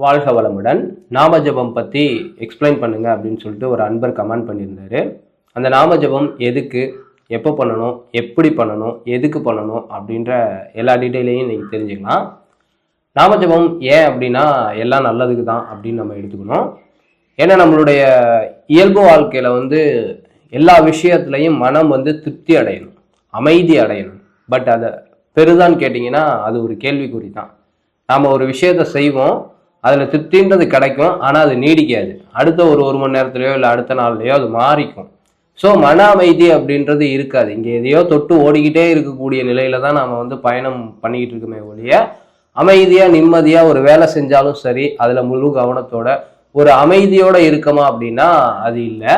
வாழ்க வளமுடன். நாம ஜபம் பற்றி எக்ஸ்பிளைன் பண்ணுங்க அப்படின்னு சொல்லிட்டு ஒரு அன்பர் கமெண்ட் பண்ணியிருந்தாரு. அந்த நாம ஜபம் எதுக்கு எப்போ பண்ணணும் எப்படி பண்ணணும் எதுக்கு பண்ணணும் அப்படின்ற எல்லா டீட்டெயிலையும் நீங்கள் தெரிஞ்சுக்கலாம். நாம ஜபம் ஏன் அப்படின்னா எல்லாம் நல்லதுக்கு தான் அப்படின்னு நம்ம எடுத்துக்கணும். ஏன்னா நம்மளுடைய இயல்பு வாழ்க்கையில் வந்து எல்லா விஷயத்துலையும் மனம் வந்து திருப்தி அடையணும் அமைதி அடையணும். பட் அதை பெருதான்னு கேட்டிங்கன்னா அது ஒரு கேள்விக்குறி தான். நாம் ஒரு விஷயத்தை செய்வோம் அதில் திருப்தின்றது கிடைக்கும் ஆனால் அது நீடிக்காது. அடுத்த ஒரு ஒரு மணி நேரத்துலையோ இல்லை அடுத்த நாள்லையோ அது மாறிக்கும். ஸோ மன அமைதி அப்படின்றது இருக்காது. இங்கே எதையோ தொட்டு ஓடிக்கிட்டே இருக்கக்கூடிய நிலையில தான் நாம் வந்து பயணம் பண்ணிக்கிட்டு இருக்கோமே ஒழிய அமைதியாக நிம்மதியாக ஒரு வேலை செஞ்சாலும் சரி அதில் முழு கவனத்தோட ஒரு அமைதியோட இருக்கமா அப்படின்னா அது இல்லை.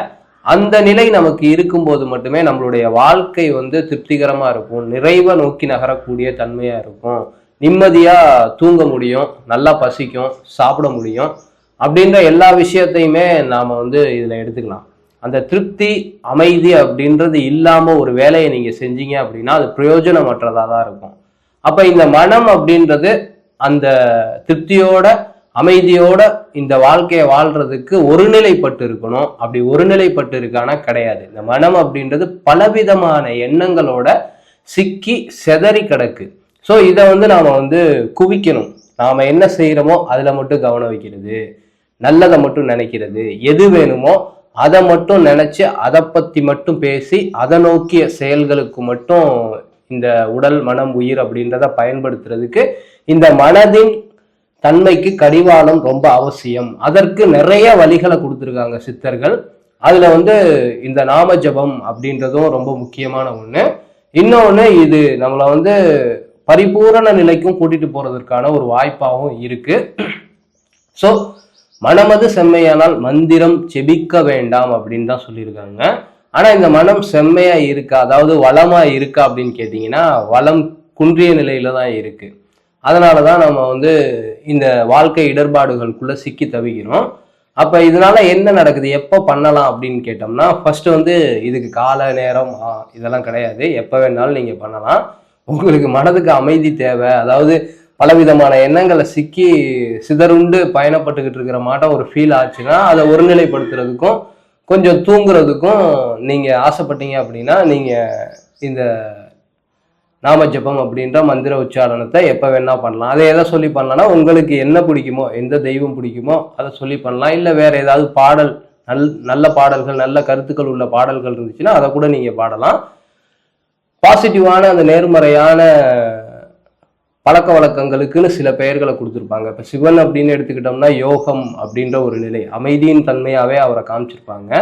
அந்த நிலை நமக்கு இருக்கும்போது மட்டுமே நம்மளுடைய வாழ்க்கை வந்து திருப்திகரமாக இருக்கும். நிறைவை நோக்கி நகரக்கூடிய தன்மையாக இருக்கும். நிம்மதியாக தூங்க முடியும் நல்லா பசிக்கும் சாப்பிட முடியும் அப்படின்ற எல்லா விஷயத்தையுமே நாம் வந்து இதில் எடுத்துக்கலாம். அந்த திருப்தி அமைதி அப்படின்றது இல்லாமல் ஒரு வேலையை நீங்கள் செஞ்சீங்க அப்படின்னா அது பிரயோஜனமற்றதாக தான் இருக்கும். அப்போ இந்த மனம் அப்படின்றது அந்த திருப்தியோட அமைதியோட இந்த வாழ்க்கையை வாழ்றதுக்கு ஒருநிலைப்பட்டு இருக்கணும். அப்படி ஒருநிலைப்பட்டு இருக்கானா கிடையாது. இந்த மனம் அப்படின்றது பலவிதமான எண்ணங்களோட சிக்கி செதறி கிடக்கு. ஸோ இதை வந்து நாம் வந்து குவிக்கணும். நாம் என்ன செய்கிறோமோ அதில் மட்டும் கவனம் வைக்கிறது. நல்லதை மட்டும் நினைக்கிறது. எது வேணுமோ அதை மட்டும் நினச்சி அதை பற்றி மட்டும் பேசி அதை நோக்கிய செயல்களுக்கு மட்டும் இந்த உடல் மனம் உயிர் அப்படின்றத பயன்படுத்துறதுக்கு இந்த மனதின் தன்மைக்கு கடிவாளம் ரொம்ப அவசியம். அதற்கு நிறைய வழிகளை கொடுத்துருக்காங்க சித்தர்கள். அதில் வந்து இந்த நாம ஜபம் அப்படின்றதும் ரொம்ப முக்கியமான ஒன்று இன்னொன்று இது நம்மளை வந்து பரிபூரண நிலைக்கும் கூட்டிட்டு போறதற்கான ஒரு வாய்ப்பாகவும் இருக்கு. ஸோ மனமது செம்மையானால் மந்திரம் செபிக்க வேண்டாம் அப்படின்னு தான் சொல்லியிருக்காங்க. ஆனால் இந்த மனம் செம்மையா இருக்கா அதாவது வளமா இருக்கா அப்படின்னு கேட்டிங்கன்னா வளம் குன்றிய நிலையில தான் இருக்கு. அதனால தான் நம்ம வந்து இந்த வாழ்க்கை இடர்பாடுகளுக்குள்ள சிக்கி தவிக்கிறோம். அப்போ இதனால என்ன நடக்குது எப்போ பண்ணலாம் அப்படின்னு கேட்டோம்னா ஃபர்ஸ்ட் வந்து இதுக்கு கால நேரம் ஆ, இதெல்லாம் கிடையாது. எப்போ வேணாலும் நீங்கள் பண்ணலாம். உங்களுக்கு மனதுக்கு அமைதி தேவை. அதாவது பலவிதமான எண்ணங்களை சிக்கி சிதறுண்டு பயணப்பட்டுக்கிட்டு இருக்கிற மாட்டம் ஒரு ஃபீல் ஆச்சுன்னா அதை ஒருநிலைப்படுத்துறதுக்கும் கொஞ்சம் தூங்குறதுக்கும் நீங்கள் ஆசைப்பட்டீங்க அப்படின்னா நீங்கள் இந்த நாமஜபம் அப்படின்ற மந்திர உச்சாரணத்தை எப்போ வேணால் பண்ணலாம். அதை எதை சொல்லி பண்ணலாம்னா உங்களுக்கு என்ன பிடிக்குமோ எந்த தெய்வம் பிடிக்குமோ அதை சொல்லி பண்ணலாம். இல்லை வேற ஏதாவது பாடல் நல் நல்ல பாடல்கள் நல்ல கருத்துக்கள் உள்ள பாடல்கள் இருந்துச்சுன்னா அதை கூட நீங்கள் பாடலாம். பாசிட்டிவான அந்த நேர்மறையான பழக்க வழக்கங்களுக்குன்னு சில பெயர்களை கொடுத்துருப்பாங்க. இப்போ சிவன் அப்படின்னு எடுத்துக்கிட்டோம்னா யோகம் அப்படின்ற ஒரு நிலை அமைதியின் தன்மையாகவே அவரை காமிச்சிருப்பாங்க.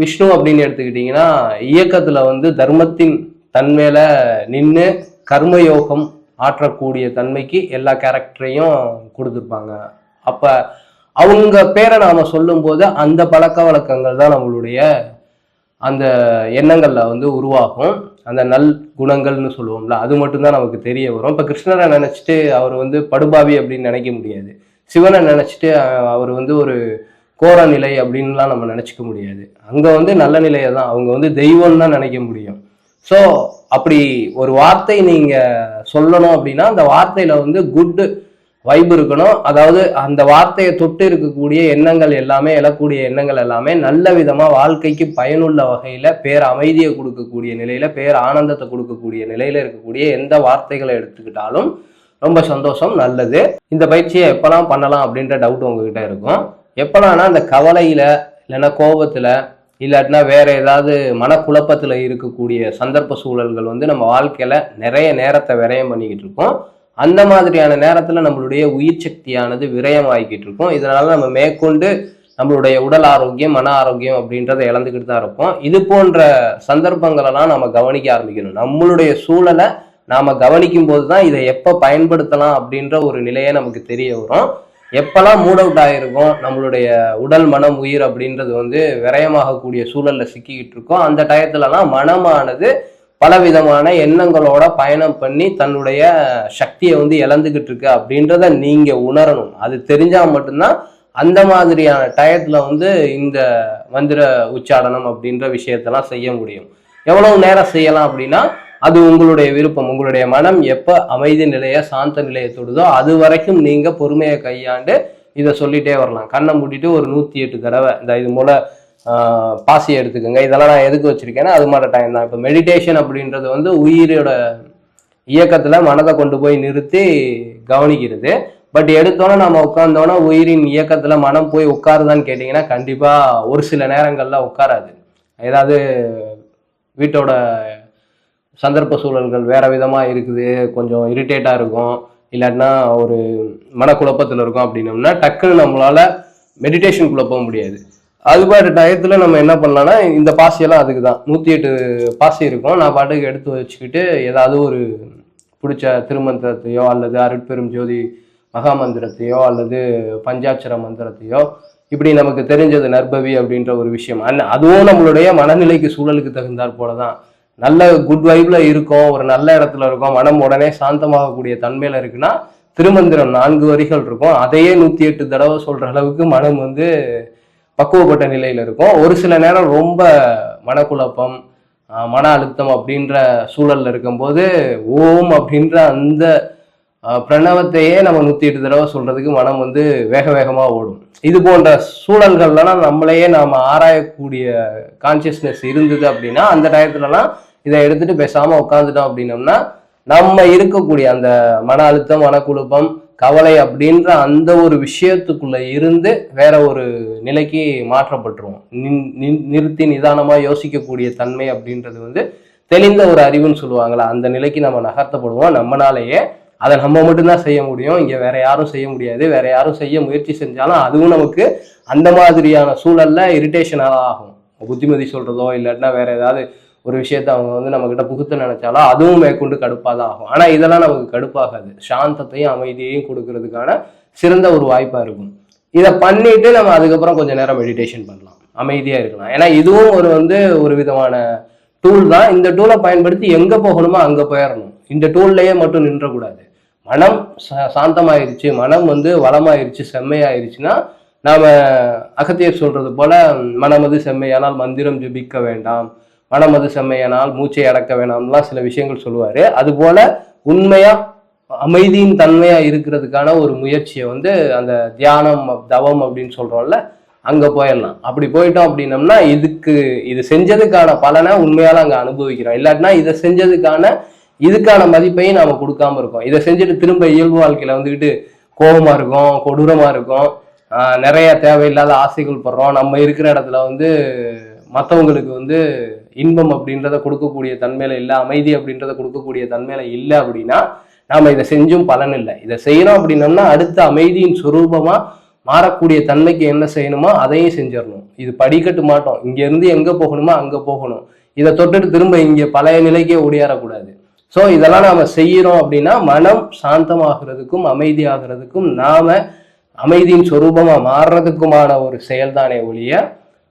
விஷ்ணு அப்படின்னு எடுத்துக்கிட்டிங்கன்னா இயக்கத்தில் வந்து தர்மத்தின் தன்மையில் நின்று கர்மயோகம் ஆற்றக்கூடிய தன்மைக்கு எல்லா கேரக்டரையும் கொடுத்துருப்பாங்க. அப்போ அவங்க பேரை நாம் சொல்லும்போது அந்த பழக்க வழக்கங்கள் தான் நம்மளுடைய அந்த எண்ணங்களில் வந்து உருவாகும். அந்த நல் குணங்கள்னு சொல்லுவோம்ல அது மட்டும்தான் நமக்கு தெரிய வரும். இப்போ கிருஷ்ணரை நினச்சிட்டு அவர் வந்து படுபாவி அப்படின்னு நினைக்க முடியாது. சிவனை நினச்சிட்டு அவர் வந்து ஒரு கோர நிலை அப்படின்லாம் நம்ம நினச்சிக்க முடியாது. அங்கே வந்து நல்ல நிலையை தான் அவங்க வந்து தெய்வம் தான் நினைக்க முடியும். ஸோ அப்படி ஒரு வார்த்தை நீங்கள் சொல்லணும் அப்படின்னா அந்த வார்த்தையில் வந்து குட்டு வைப் இருக்கணும். அதாவது அந்த வார்த்தையை தொட்டு இருக்கக்கூடிய எண்ணங்கள் எல்லாமே எழக்கூடிய எண்ணங்கள் எல்லாமே நல்ல விதமாக வாழ்க்கைக்கு பயனுள்ள வகையில் பேர் அமைதியை கொடுக்கக்கூடிய நிலையில் பேர் ஆனந்தத்தை கொடுக்கக்கூடிய நிலையில் இருக்கக்கூடிய எந்த வார்த்தைகளை எடுத்துக்கிட்டாலும் ரொம்ப சந்தோஷம் நல்லது. இந்த பயிற்சியை எப்போல்லாம் பண்ணலாம் அப்படின்ற டவுட் உங்ககிட்ட இருக்கும். எப்போலாம்னா அந்த கவலையில் இல்லைன்னா கோபத்தில் இல்லாட்டினா வேற ஏதாவது மனக்குழப்பத்தில் இருக்கக்கூடிய சந்தர்ப்ப சூழல்கள் வந்து நம்ம வாழ்க்கையில் நிறைய நேரத்தை விரயம் பண்ணிக்கிட்டு இருக்கோம். அந்த மாதிரியான நேரத்துல நம்மளுடைய உயிர் சக்தியானது விரயமாகிக்கிட்டு இருக்கும். இதனால நம்ம மேற்கொண்டு நம்மளுடைய உடல் ஆரோக்கியம் மன ஆரோக்கியம் அப்படின்றத இழந்துக்கிட்டு தான் இருப்போம். இது போன்ற சந்தர்ப்பங்களெல்லாம் நம்ம கவனிக்க ஆரம்பிக்கணும். நம்மளுடைய சூழலை நாம கவனிக்கும் போது தான் இதை எப்போ பயன்படுத்தலாம் அப்படின்ற ஒரு நிலையை நமக்கு தெரிய வரும். எப்பெல்லாம் மூட் அவுட் ஆகிருக்கும் நம்மளுடைய உடல் மனம் உயிர் அப்படின்றது வந்து விரயமாகக்கூடிய சூழலில் சிக்கிக்கிட்டு இருக்கோம். அந்த டயத்துலலாம் மனமானது பலவிதமான எண்ணங்களோட பயணம் பண்ணி தன்னுடைய சக்தியை வந்து இழந்துகிட்டு இருக்கு அப்படின்றத நீங்க உணரணும். அது தெரிஞ்சா மட்டும்தான் அந்த மாதிரியான டயத்துல வந்து இந்த மந்திர உச்சாடனம் அப்படின்ற விஷயத்தெல்லாம் செய்ய முடியும். எவ்வளவு நேரம் செய்யலாம் அப்படின்னா அது உங்களுடைய விருப்பம். உங்களுடைய மனம் எப்ப அமைதி நிலைய சாந்த நிலையை தொடுதோ அது வரைக்கும் நீங்க பொறுமையை கையாண்டு இதை சொல்லிட்டே வரலாம். கண்ணை மூடிட்டு ஒரு நூத்தி எட்டு தடவை இந்த இது மூல பாசியை எடுத்துக்கோங்க. இதெல்லாம் நான் எதுக்கு வச்சிருக்கேன்னா அது மாதிரி டைம் தான். இப்போ மெடிடேஷன் அப்படின்றது வந்து உயிரோட இயக்கத்தில் மனதை கொண்டு போய் நிறுத்தி கவனிக்கிறது. பட் எடுத்தோன்னே நம்ம உட்கார்ந்தோன்னா உயிரின் இயக்கத்தில் மனம் போய் உட்காருதான்னு கேட்டிங்கன்னா கண்டிப்பாக ஒரு சில நேரங்களில் உட்காராது. ஏதாவது வீட்டோட சந்தர்ப்ப சூழல்கள் வேறு விதமாக இருக்குது. கொஞ்சம் இரிட்டேட்டாக இருக்கும். இல்லாட்டினா ஒரு மனக்குழப்பத்தில் இருக்கும் அப்படின்னோம்னா டக்குன்னு நம்மளால் மெடிடேஷனுக்குள்ள போக முடியாது. அது பாட்டு டயத்தில் நம்ம என்ன பண்ணலாம்னா இந்த பாசியெல்லாம் அதுக்கு தான் நூற்றி எட்டு பாசி இருக்கும். நான் பாட்டுக்கு எடுத்து வச்சுக்கிட்டு ஏதாவது ஒரு பிடிச்ச திருமந்திரத்தையோ அல்லது அருட்பெரும் ஜோதி மகாமந்திரத்தையோ அல்லது பஞ்சாட்சர மந்திரத்தையோ இப்படி நமக்கு தெரிஞ்சது நற்பவி அப்படின்ற ஒரு விஷயம். அண்ட் அதுவும் நம்மளுடைய மனநிலைக்கு சூழலுக்கு தகுந்தாற் போல தான் நல்ல குட் வைப்ல இருக்கோம் ஒரு நல்ல இடத்துல இருக்கோம் மனம் உடனே சாந்தமாகக்கூடிய தன்மையில இருக்குன்னா திருமந்திரம் நான்கு வரிகள் இருக்கும். அதையே நூற்றி எட்டு தடவை சொல்ற அளவுக்கு மனம் வந்து பக்குவப்பட்ட நிலையில் இருக்கும். ஒரு சில நேரம் ரொம்ப மனக்குழப்பம் மன அழுத்தம் அப்படின்ற சூழலில் இருக்கும்போது ஓம் அப்படின்ற அந்த பிரணவத்தையே நம்ம நூற்றி எட்டு தடவை சொல்கிறதுக்கு மனம் வந்து வேக வேகமாக ஓடும். இது போன்ற சூழல்கள்லாம் நம்மளையே நாம் ஆராயக்கூடிய கான்சியஸ்னஸ் இருந்தது அப்படின்னா அந்த டயத்துலலாம் இதை எடுத்துகிட்டு பேசாமல் உட்காந்துட்டோம் அப்படின்னோம்னா நம்ம இருக்கக்கூடிய அந்த மன அழுத்தம் மனக்குழப்பம் கவலை அப்படின்ற அந்த ஒரு விஷயத்துக்குள்ள இருந்து வேற ஒரு நிலைக்கு மாற்றப்பட்டுருவோம். நின்- நின்- நிறுத்தி நிதானமா யோசிக்கக்கூடிய தன்மை அப்படின்றது வந்து தெளிந்த ஒரு அறிவுன்னு சொல்லுவாங்களா அந்த நிலைக்கு நம்ம நகர்த்தப்படுவோம். நம்மனாலேயே அதை நம்ம மட்டும்தான் செய்ய முடியும். இங்க வேற யாரும் செய்ய முடியாது. வேற யாரும் செய்ய முயற்சி செஞ்சாலும் அதுவும் நமக்கு அந்த மாதிரியான சூழல்ல இரிட்டேஷனாக ஆகும். புத்திமதி சொல்றதோ இல்லாட்டினா வேற ஏதாவது ஒரு விஷயத்த அவங்க வந்து நம்ம கிட்ட புகுத்த நினைச்சாலும் அதுவும் மேற்கொண்டு கடுப்பாக தான் ஆகும். ஆனால் இதெல்லாம் நமக்கு கடுப்பாகாது. சாந்தத்தையும் அமைதியையும் கொடுக்கறதுக்கான சிறந்த ஒரு வாய்ப்பாக இருக்கும். இதை பண்ணிட்டு நம்ம அதுக்கப்புறம் கொஞ்சம் நேரம் மெடிடேஷன் பண்ணலாம். அமைதியாக இருக்கலாம். ஏன்னா இதுவும் ஒரு வந்து ஒரு விதமான டூல் தான். இந்த டூலை பயன்படுத்தி எங்கே போகணுமோ அங்கே போயிடணும் இந்த டூல்லையே மட்டும் நின்றக்கூடாது. மனம் சா- சாந்தமாயிருச்சு மனம் வந்து வளமாயிருச்சு செம்மையாயிருச்சுன்னா நாம் அகத்தியர் சொல்றது போல மனமது செம்மையானால் மந்திரம் ஜபிக்க வேண்டாம். மனமது செம்மையானால் மூச்சை அடக்க வேணாம்லாம் சில விஷயங்கள் சொல்லுவார். அது போல அமைதியின் தன்மையாக இருக்கிறதுக்கான ஒரு முயற்சியை வந்து அந்த தியானம் தவம் அப்படின்னு சொல்கிறோம்ல அங்கே போயிடலாம். அப்படி போயிட்டோம் அப்படின்னம்னா இதுக்கு இது செஞ்சதுக்கான பலனை உண்மையால் அங்கே அனுபவிக்கிறோம். இல்லாட்டினா இதை செஞ்சதுக்கான இதுக்கான மதிப்பையும் நாம் கொடுக்காம இருக்கோம். இதை செஞ்சுட்டு திரும்ப இயல்பு வாழ்க்கையில் வந்துக்கிட்டு கோபமாக இருக்கும் கொடூரமாக இருக்கும். நிறைய தேவையில்லாத ஆசைகள் படுறோம். நம்ம இருக்கிற இடத்துல வந்து மற்றவங்களுக்கு வந்து இன்பம் அப்படின்றத கொடுக்கக்கூடிய தன்மையில இல்லை அமைதி அப்படின்றத கொடுக்கக்கூடிய தன்மையில இல்லை அப்படின்னா நாம இதை செஞ்சும் பலன் இல்லை. இதை செய்யறோம் அப்படின்னம்னா அடுத்த அமைதியின் சுரூபமா மாறக்கூடிய தன்மைக்கு என்ன செய்யணுமோ அதையும் செஞ்சிடணும். இது படிக்கட்டு மாட்டோம். இங்க இருந்து எங்க போகணுமோ அங்க போகணும். இதை தொட்டுட்டு திரும்ப இங்க பழைய நிலைக்கே ஓடியாரக்கூடாது. ஸோ இதெல்லாம் நாம செய்யறோம் அப்படின்னா மனம் சாந்தமாகிறதுக்கும் அமைதியாகிறதுக்கும் நாம அமைதியின் சொரூபமா மாறுறதுக்குமான ஒரு செயல்தானே ஒழிய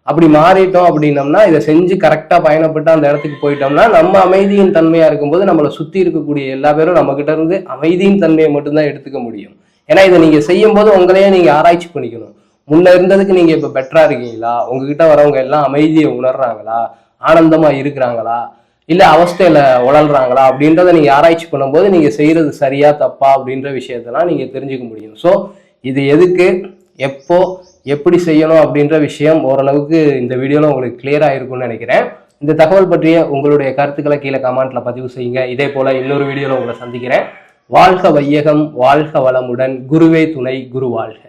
அப்படி மாறிட்டோம் அப்படின்னம்னா இதை செஞ்சு கரெக்டாக பயணப்பட்டு அந்த இடத்துக்கு போயிட்டோம்னா நம்ம அமைதியின் தன்மையாக இருக்கும்போது நம்மளை சுற்றி இருக்கக்கூடிய எல்லா பேரும் நம்மக்கிட்ட இருந்து அமைதியின் தன்மையை மட்டும்தான் எடுத்துக்க முடியும். ஏன்னா இதை நீங்கள் செய்யும்போது உங்களையே நீங்கள் ஆராய்ச்சி பண்ணிக்கணும். முன்ன இருந்ததுக்கு நீங்கள் இப்போ பெட்டராக இருக்கீங்களா? உங்ககிட்ட வரவங்க எல்லாம் அமைதியை உணர்றாங்களா? ஆனந்தமாக இருக்கிறாங்களா? இல்லை அவஸ்தையில் உழல்றாங்களா? அப்படின்றத நீங்கள் ஆராய்ச்சி பண்ணும்போது நீங்கள் செய்கிறது சரியா தப்பா அப்படின்ற விஷயத்தெல்லாம் நீங்கள் தெரிஞ்சுக்க முடியும். ஸோ இது எதுக்கு? எப்போ? எப்படி செய்யணும் அப்படின்ற விஷயம் ஓரளவுக்கு இந்த வீடியோவில் உங்களுக்கு கிளியராக இருக்கும்னு நினைக்கிறேன். இந்த தகவல் பற்றிய உங்களுடைய கருத்துக்களை கீழே கமெண்ட்ல பதிவு செய்யுங்க. இதே போல இன்னொரு வீடியோவில் உங்களை சந்திக்கிறேன். வாழ்க வையகம் வாழ்க வளமுடன். குருவே துணை குரு வாழ்க.